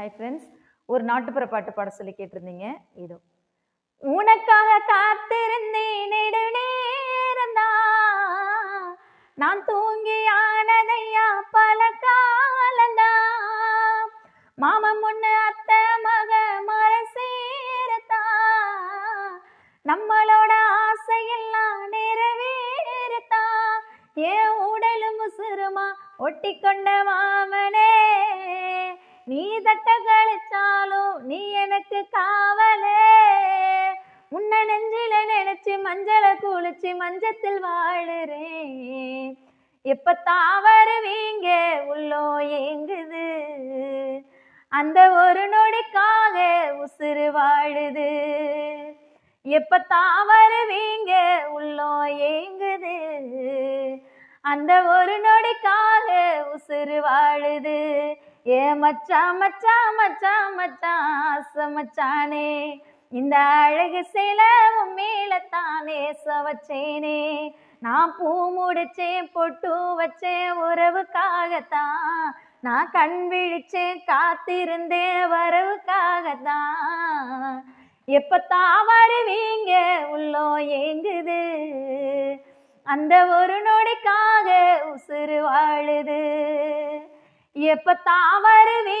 Hi friends ஒரு நாட்டுப்புற பாட்டு பாட சொல்லி கேட்டிருந்தீங்க. இதோ. உனக்காக காத்திருந்தேன் நான் தூங்கி ஆனதையா பல காலந்தா மாமன் முன்னு அத்தை மக மர சேரத்தா நம்மளோட ஆசையெல்லாம் நிறைவேறத்தா ஏன் உடலும் முசுருமா ஒட்டி கொண்டவாம் மாமனே நீ கழிச்சாலும் நீ எனக்கு காவலே. உன்னை நெஞ்சில நினைச்சு மஞ்சளை குளிச்சு மஞ்சத்தில் வாழுறேன். எப்ப தாவருவீங்க உள்ளோ ஏங்குது. அந்த ஒரு நொடிக்காக உசுறு வாழுது. எப்ப தாவருவீங்க உள்ளோ ஏங்குது. அந்த ஒரு நொடிக்காக உசுறு வாழுது. ஏ மச்சா மச்சா மச்சா மச்சான் சமச்சானே மச்சானே இந்த அழகு சில மேலத்தானே சவச்சேனே. நான் பூ முடிச்சேன் பொட்டு வச்சேன் உறவுக்காகத்தான். நான் கண் விழிச்சேன் காத்திருந்தேன் வரவுக்காகத்தான். எப்பத்தான் வருவீங்க உள்ளோ ஏங்குது. அந்த ஒரு நொடிக்காக உசுறு வாழுது. எப்பத்தான் வருவே